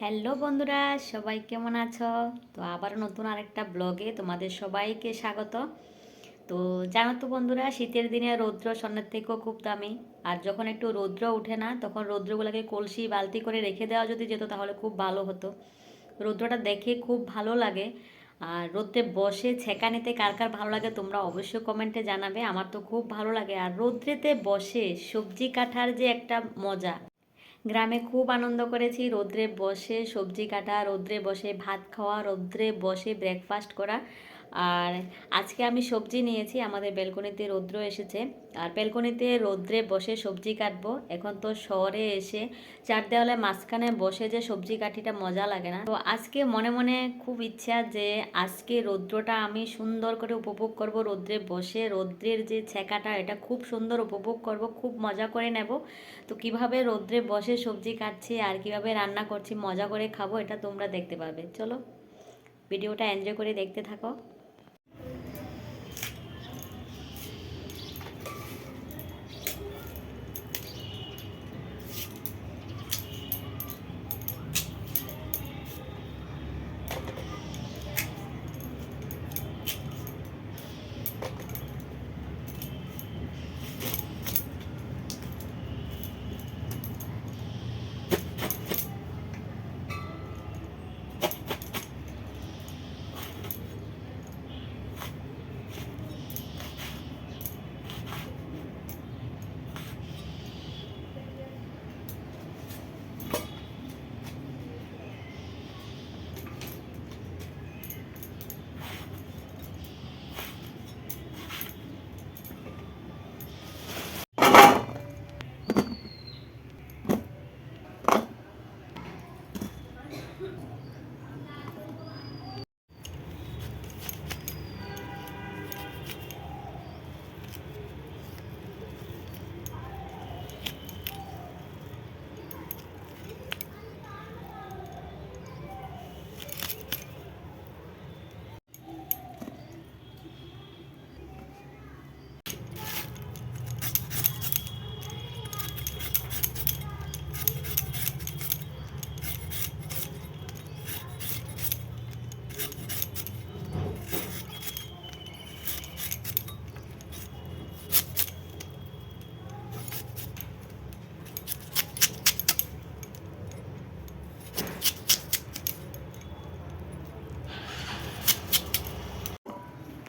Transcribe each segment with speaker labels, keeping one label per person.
Speaker 1: Hello বন্ধুরা, সবাই কেমন আছো? তো আবার নতুন আরেকটা ব্লগে তোমাদের সবাইকে স্বাগত। তো জানো তো বন্ধুরা, শীতের দিনে রৌদ্র স্বর্ণের থেকেও খুব দামি। আর যখন একটু রৌদ্র উঠে না, তখন রৌদ্রগুলোকে কলসি বালতি করে রেখে দেওয়া যদি যেত, তাহলে খুব ভালো হতো। রৌদ্রটা দেখে খুব ভালো লাগে। আর রোদ্রে বসে ছেঁকা নিতে কার কার ভালো লাগে, তোমরা অবশ্যই কমেন্টে জানাবে। আমার তো খুব ভালো লাগে। আর রৌদ্রেতে বসে সবজি কাটার যে একটা মজা। গ্রামে খুব আনন্দ করেছি। রৌদ্রে বসে সবজি কাটা, রৌদ্রে বসে ভাত খাওয়া, রৌদ্রে বসে ব্রেকফাস্ট করা। আর আজকে আমি সবজি নিয়েছি, আমাদের বেলকনিতে রৌদ্র এসেছে। আর বেলকনিতে রৌদ্রে বসে সবজি কাটবো। এখন তো শহরে এসে চার দেওয়ালে মাঝখানে বসে যে সবজি কাটিটা মজা লাগে না। তো আজকে মনে মনে খুব ইচ্ছা যে আজকে রৌদ্রটা আমি সুন্দর করে উপভোগ করব, রৌদ্রে বসে রৌদ্রের যে ছেঁকাটা এটা খুব সুন্দর উপভোগ করব, খুব মজা করে নেব। তো কীভাবে রৌদ্রে বসে সবজি কাটছি আর কীভাবে রান্না করছি, মজা করে খাব, এটা তোমরা দেখতে পাবে চলো, ভিডিওটা এনজয় করে দেখতে থাকো।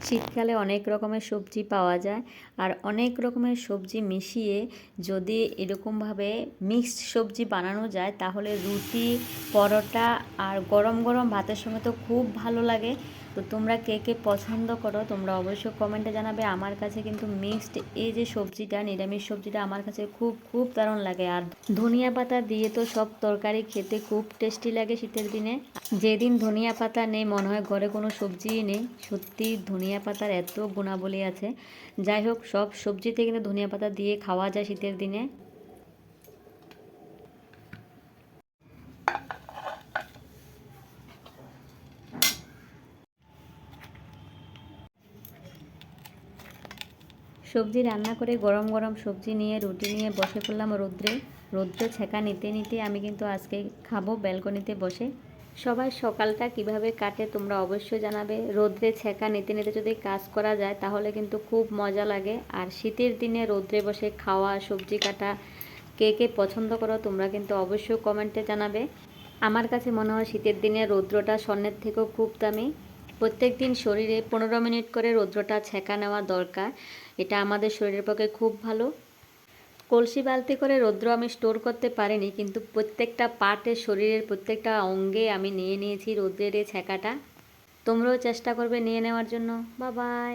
Speaker 1: শীতকালে অনেক রকমের সবজি পাওয়া যায়। আর অনেক রকমের সবজি মিশিয়ে যদি এরকমভাবে মিক্সড সবজি বানানো যায়, তাহলে রুটি, পরোটা আর গরম গরম ভাতের সঙ্গে তো খুব ভালো লাগে। তো তোমরা কে কে পছন্দ করো, তোমরা অবশ্যই কমেন্টে জানাবে। আমার কাছে কিন্তু মিক্সড এই যে সবজিটা, নিরামিষ সবজিটা আমার কাছে খুব খুব দারুণ লাগে। আর ধনিয়া পাতা দিয়ে তো সব তরকারি খেতে খুব টেস্টি লাগে শীতের দিনে। যেদিন ধনিয়া পাতা নেই, মনে হয় ঘরে কোনো সবজিই নেই। সত্যি ধনিয়া পাতার এত গুণাবলী আছে। যাই হোক, সব সবজিতে কিন্তু ধনিয়া পাতা দিয়ে খাওয়া যায় শীতের দিনে। সবজি রান্না করে গরম গরম সবজি নিয়ে, রুটি নিয়ে বসে পড়লাম রৌদ্রে। রৌদ্র ছেঁকা নিতে নিতে আমি কিন্তু আজকে খাব ব্যালকনিতে বসে। সবাই সকালটা কীভাবে কাটে তোমরা অবশ্যই জানাবে। রৌদ্রে ছেঁকা নিতে নিতে যদি কাজ করা যায় তাহলে কিন্তু খুব মজা লাগে। আর শীতের দিনে রৌদ্রে বসে খাওয়া, সবজি কাটা, কে কে পছন্দ করো তোমরা কিন্তু অবশ্যই কমেন্টে জানাবে। আমার কাছে মনে হয় শীতের দিনে রৌদ্রটা স্বর্ণের থেকেও খুব দামি। প্রত্যেক দিন শরীরে পনেরো মিনিট করে রৌদ্রটা ছেঁকা নেওয়া দরকার। এটা আমাদের শরীরের পক্ষে খুব ভালো। কলসি বালতি করে রৌদ্র আমি স্টোর করতে পারিনি, কিন্তু প্রত্যেকটা পার্টে শরীরের প্রত্যেকটা অঙ্গে আমি নিয়ে নিয়েছি রৌদ্রের এই ছেঁকাটা। তোমরাও চেষ্টা করবে নিয়ে নেওয়ার জন্য। বা বাই